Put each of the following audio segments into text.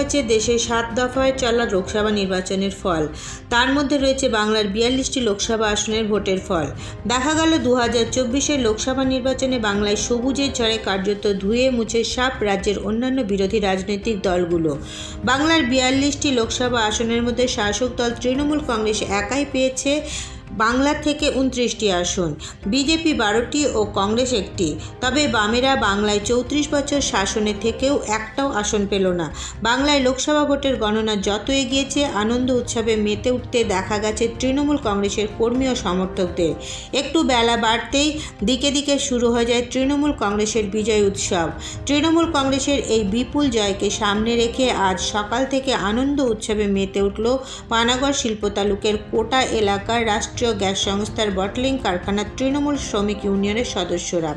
হয়েছে দেশের সাত দফায় চলা লোকসভা নির্বাচনের ফল। তার মধ্যে রয়েছে বাংলার বিয়াল্লিশটি লোকসভা আসনের ভোটের ফল। দেখা গেল দু হাজার চব্বিশের লোকসভা নির্বাচনে বাংলায় সবুজের ঝড়ে কার্যত ধুয়ে মুছে সাপ রাজ্যের অন্যান্য বিরোধী রাজনৈতিক দলগুলো। বাংলার বিয়াল্লিশটি লোকসভা আসনের মধ্যে শাসক দল তৃণমূল কংগ্রেস একাই পেয়েছে বাংলা থেকে উনত্রিশটি আসন। বিজেপি বারোটি ও কংগ্রেস একটি। তবে বামেরা বাংলায় চৌত্রিশ বছর শাসনে থেকেও একটাও আসন পেল না। বাংলায় লোকসভা ভোটের গণনা যত এগিয়েছে, আনন্দ উৎসবে মেতে উঠতে দেখা গেছে তৃণমূল কংগ্রেসের কর্মী ও সমর্থকদের। একটু বেলা বাড়তেই দিকে দিকে শুরু হয়ে যায় তৃণমূল কংগ্রেসের বিজয় উৎসব। তৃণমূল কংগ্রেসের এই বিপুল জয়কে সামনে রেখে আজ সকাল থেকে আনন্দ উৎসবে মেতে উঠল পানাগড় শিল্প তালুকের কোটা এলাকার রাষ্ট্রীয় গ্যাস সংস্থার বটলিং কারখানার তৃণমূল শ্রমিক ইউনিয়নের সদস্যরা।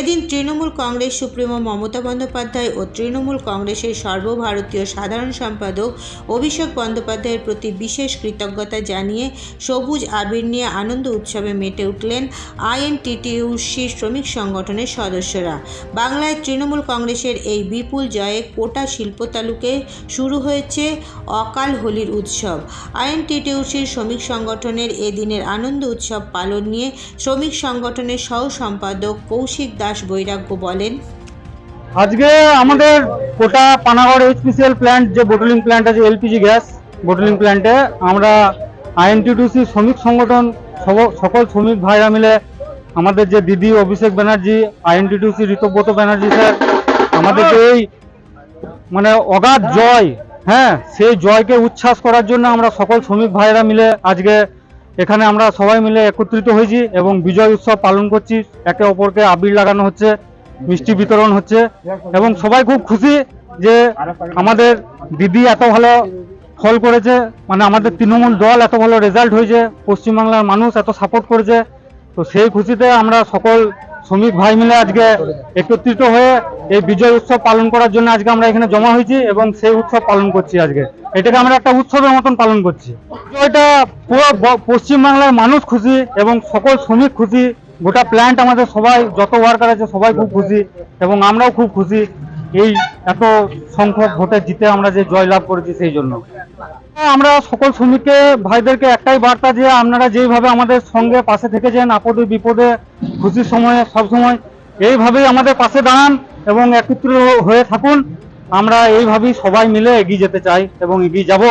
এদিন তৃণমূল কংগ্রেস সুপ্রিমো মমতা বন্দ্যোপাধ্যায় ও তৃণমূল কংগ্রেসের সর্বভারতীয় সাধারণ সম্পাদক অভিষেক বন্দ্যোপাধ্যায়ের প্রতি বিশেষ কৃতজ্ঞতা জানিয়ে সবুজ আবির নিয়ে আনন্দ উৎসবে মেতে উঠলেন আইএনটিটিউসি শ্রমিক সংগঠনের সদস্যরা। বাংলায় তৃণমূল কংগ্রেসের এই বিপুল জয়ে কোটা শিল্প তালুকে শুরু হয়েছে অকাল হোলির উৎসব। আইএনটিটিউসির শ্রমিক সংগঠনের এ দিনের আনন্দ উৎসব পালন নিয়ে শ্রমিক সংগঠনের সহ সম্পাদক কৌশিক দাস বৈরাগ্য বলেন, আজকে আমাদের কোটা পানাগড় এইচপিসিএল প্ল্যান্ট যে বোটলিং প্ল্যান্ট আছে এলপিজি গ্যাস বোটলিং প্ল্যান্টে আমরা আইএনটিটিউসি শ্রমিক সংগঠন সকল শ্রমিক ভাইরা মিলে আমাদের যে দিদি অভিষেক ব্যানার্জি আইএনটিটিউসি ঋতব্রত ব্যানার্জি স্যার, আমাদেরকে এই মানে অগাধ জয় হ্যাঁ সেই জয়কে উচ্ছ্বাস করার জন্য আমরা সকল শ্রমিক ভাইরা মিলে আজকে এখানে আমরা সবাই মিলে একত্রিত হয়েছি এবং বিজয় উৎসব পালন করছি। একে অপরকে আবির লাগানো হচ্ছে, মিষ্টি বিতরণ হচ্ছে এবং সবাই খুব খুশি যে আমাদের দিদি এত ভালো ফল করেছে মানে আমাদের তৃণমূল দল এত ভালো রেজাল্ট হয়েছে, পশ্চিমবাংলার মানুষ এত সাপোর্ট করেছে। তো সেই খুশিতে আমরা সকল শ্রমিক ভাই মিলে আজকে একত্রিত হয়ে এই বিজয় উৎসব পালন করার জন্য আজকে আমরা এখানে জমা হয়েছি এবং সেই উৎসব পালন করছি আজকে। এটাকে আমরা একটা উৎসবের মতন পালন করছি। এটা পুরো পশ্চিমবাংলার মানুষ খুশি এবং সকল শ্রমিক খুশি। গোটা প্ল্যান্ট আমাদের সবাই, যত ওয়ার্কার আছে সবাই খুব খুশি এবং আমরাও খুব খুশি। এই এত সংখ্যক ভোটে জিতে আমরা যে জয় লাভ করেছি সেই জন্য। আমরা সকল শ্রমিককে, ভাইদেরকে একটাই বার্তা যে আপনারা যেইভাবে আমাদের সঙ্গে পাশে থেকেছেন, আপদে বিপদে, খুশির সময়ে, সব সময়, এইভাবেই আমাদের পাশে দাঁড়ান এবং একত্র হয়ে থাকুন। আমরা এইভাবেই সবাই মিলে এগিয়ে যেতে চাই এবং এগিয়ে যাব।